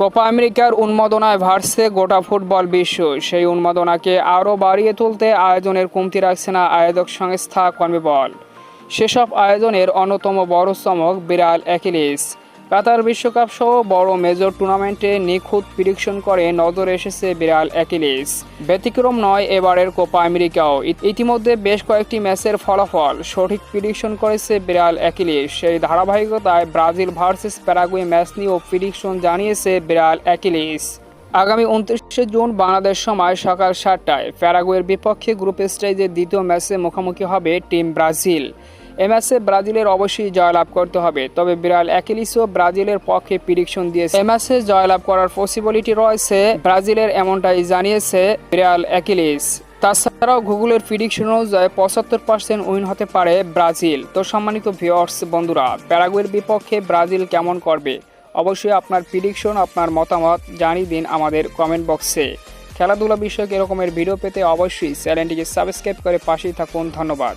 Copa আমেরিকার উন্মাদনায় ভাসছে গোটা ফুটবল বিশ্ব। সেই উন্মাদনাকে আরও বাড়িয়ে তুলতে আয়োজনের কমতি রাখছে না আয়োজক সংস্থা কনবিবল। সেসব আয়োজনের অন্যতম বড় চমক বিড়াল অ্যাকিলিস। কাতার বিশ্বকাপ সহ বড় মেজর টুর্নামেন্টে নিখুঁত প্রিডিকশন করে নজর এসেছে বিড়াল অ্যাকিলিস ব্যতিক্রম নয় এবারের কোপা আমেরিকাও। ইতিমধ্যে বেশ কয়েকটি ম্যাচের ফলাফল সঠিক প্রিডিকশন করেছে বিড়াল অ্যাকিলিস সেই ধারাবাহিকতায় ব্রাজিল ভার্সেস প্যারাগুয়ে ম্যাচ নিয়েও প্রিডিকশন জানিয়েছে বিড়াল অ্যাকিলিস আগামী উনত্রিশে জুন বাংলাদেশ সময় সকাল সাতটায় প্যারাগুয়ের বিপক্ষে গ্রুপ স্টেজের দ্বিতীয় ম্যাচে মুখোমুখি হবে টিম ব্রাজিল। এ ম্যাচে ব্রাজিলের অবশ্যই জয়লাভ করতে হবে। তবে বিড়াল অ্যাকিলিসও ব্রাজিলের পক্ষে প্রিডিকশন দিয়েছে। এ ম্যাচে জয়লাভ করার পসিবিলিটি রয়েছে, ব্রাজিলের এমনটাই জানিয়েছে বিড়াল অ্যাকিলিস। তাছাড়াও গুগলের প্রিডিকশন অনুযায়ী পঁচাত্তর পার্সেন্ট উইন হতে পারে ব্রাজিল। তো সম্মানিত ভিওর্স বন্ধুরা, প্যারাগুয়ের বিপক্ষে ব্রাজিল কেমন করবে? অবশ্যই আপনার প্রিডিকশন আপনার মতামত জানিয়ে দিন আমাদের কমেন্ট বক্সে খেলাধুলা বিষয়ক এরকমের ভিডিও পেতে অবশ্যই চ্যানেলটিকে সাবস্ক্রাইব করে পাশেই থাকুন। ধন্যবাদ।